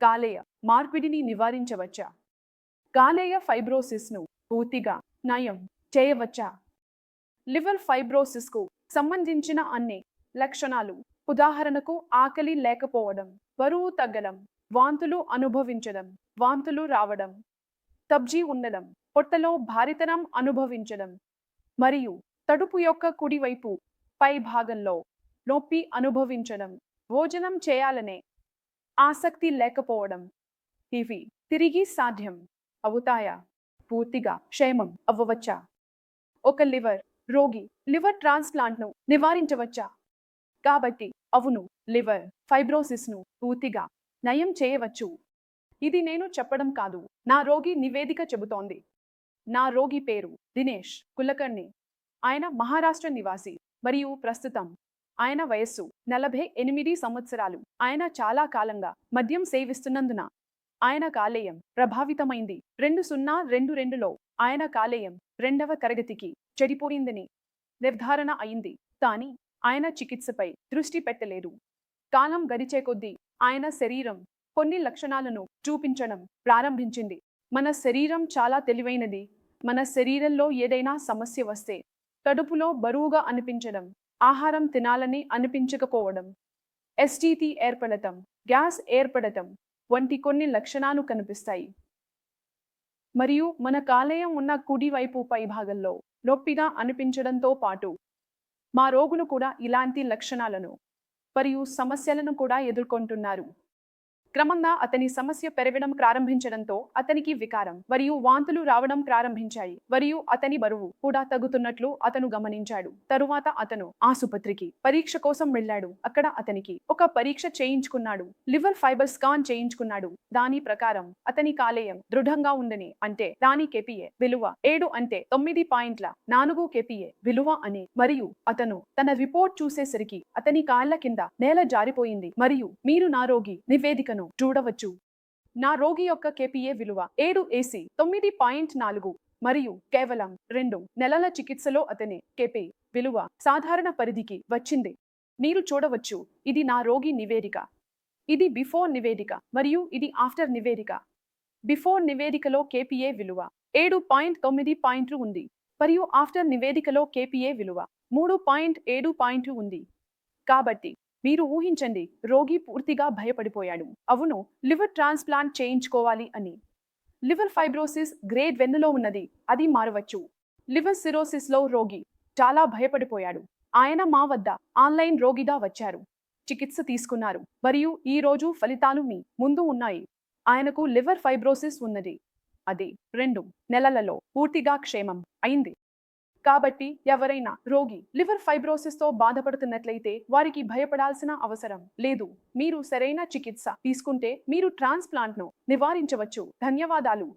కాలేయ మార్పిడిని నివారించవచ్చా? కాలేయ ఫైబ్రోసిస్ను పూర్తిగా నయం చేయవచ్చా? లివర్ ఫైబ్రోసిస్కు సంబంధించిన అన్ని లక్షణాలు ఉదాహరణకు ఆకలి లేకపోవడం బరువు తగ్గడం వాంతులు అనుభవించడం వాంతులు రావడం తబ్జీ ఉండడం పొట్టలో భారితనం అనుభవించడం మరియు తడుపు యొక్క కుడివైపు పై భాగంలో నొప్పి అనుభవించడం భోజనం చేయాలనే ఆసక్తి లేకపోవడం. ఇవి తిరిగి సాధ్యం. అవుతాయా? పూర్తిగా క్షేమం అవ్వవచ్చా? ఒక లివర్ రోగి లివర్ ట్రాన్స్ప్లాంట్ను నివారించవచ్చా? కాబట్టి అవును లివర్ ఫైబ్రోసిస్ను పూర్తిగా నయం చేయవచ్చు. ఇది నేను చెప్పడం కాదు. నా రోగి నివేదిక చెబుతోంది. నా రోగి పేరు దినేష్ కులకర్ణి. ఆయన మహారాష్ట్ర నివాసి మరియు ప్రస్తుతం ఆయన వయస్సు నలభై ఎనిమిది సంవత్సరాలు. ఆయన చాలా కాలంగా మద్యం సేవిస్తున్నందున ఆయన కాలేయం ప్రభావితమైంది. రెండు సున్నా రెండు రెండులో ఆయన కాలేయం రెండవ తరగతికి చెడిపోయిందని నిర్ధారణ అయింది. కానీ ఆయన చికిత్సపై దృష్టి పెట్టలేదు. కాలం గడిచే కొద్దీ ఆయన శరీరం కొన్ని లక్షణాలను చూపించడం ప్రారంభించింది. మన శరీరం చాలా తెలివైనది. మన శరీరంలో ఏదైనా సమస్య వస్తే కడుపులో బరువుగా అనిపించడం ఆహారం తినాలని అనిపించకపోవడం ఎస్టీటీ ఏర్పడటం గ్యాస్ ఏర్పడటం వంటి కొన్ని లక్షణాలు కనిపిస్తాయి. మరియు మన కాలేయం ఉన్న కుడివైపు పై భాగంలో నొప్పిగా అనిపించడంతో పాటు మా రోగులు కూడా ఇలాంటి లక్షణాలను మరియు సమస్యలను కూడా ఎదుర్కొంటున్నారు. క్రమంగా అతని సమస్య పెరగడం ప్రారంభించడంతో అతనికి వికారం మరియు వాంతులు రావడం ప్రారంభించాయి మరియు అతని బరువు కూడా తగ్గుతున్నట్లు అతను గమనించాడు. తరువాత అతను ఆసుపత్రికి పరీక్ష కోసం వెళ్ళాడు. అక్కడ అతనికి ఒక పరీక్ష చేయించుకున్నాడు. లివర్ ఫైబర్ స్కాన్ చేయించుకున్నాడు. దాని ప్రకారం అతని కాలేయం దృఢంగా ఉందని అంటే దాని కెపిఏ విలువ ఏడు అంటే తొమ్మిది పాయింట్ల నాలుగు కెపిఏ విలువ అని మరియు అతను తన రిపోర్ట్ చూసేసరికి అతని కాళ్ళ కింద నేల జారిపోయింది. మరియు మీరు నా రోగి నివేదికను చూడవచ్చు. నా రోగి యొక్క కేపీఏ విలువ ఏడు ఏసీ తొమ్మిది పాయింట్ నాలుగు మరియు కేవలం రెండు నెలల చికిత్సలో అతని కేపీ విలువ సాధారణ పరిధికి వచ్చింది. మీరు చూడవచ్చు ఇది నా రోగి నివేదిక. ఇది బిఫోర్ నివేదిక మరియు ఇది ఆఫ్టర్ నివేదిక. బిఫోర్ నివేదికలో కేపీఏ విలువ ఏడు పాయింట్ తొమ్మిది పాయింట్లు ఉంది మరియు ఆఫ్టర్ నివేదికలో కేపీఏ విలువ మూడు పాయింట్ ఏడు పాయింట్లు ఉంది. కాబట్టి మీరు ఊహించండి రోగి పూర్తిగా భయపడిపోయాడు. అవును లివర్ ట్రాన్స్ప్లాంట్ చేయించుకోవాలి అని. లివర్ ఫైబ్రోసిస్ గ్రేడ్ వెన్నులో ఉన్నది అది మారవచ్చు. లివర్ సిరోసిస్లో రోగి చాలా భయపడిపోయాడు. ఆయన మా వద్ద ఆన్లైన్ రోగిగా వచ్చారు. చికిత్స తీసుకున్నారు. మరియు ఈ రోజు ఫలితాలు మీ ముందు ఉన్నాయి. ఆయనకు లివర్ ఫైబ్రోసిస్ ఉన్నది. అది రెండు నెలలలో పూర్తిగా క్షేమం అయింది. కాబట్టి ఎవరైనా రోగి లివర్ ఫైబ్రోసిస్తో బాధపడుతున్నట్లయితే వారికి భయపడాల్సిన అవసరం లేదు. మీరు సరైన చికిత్స తీసుకుంటే మీరు ట్రాన్స్ప్లాంట్ను నివారించవచ్చు. ధన్యవాదాలు.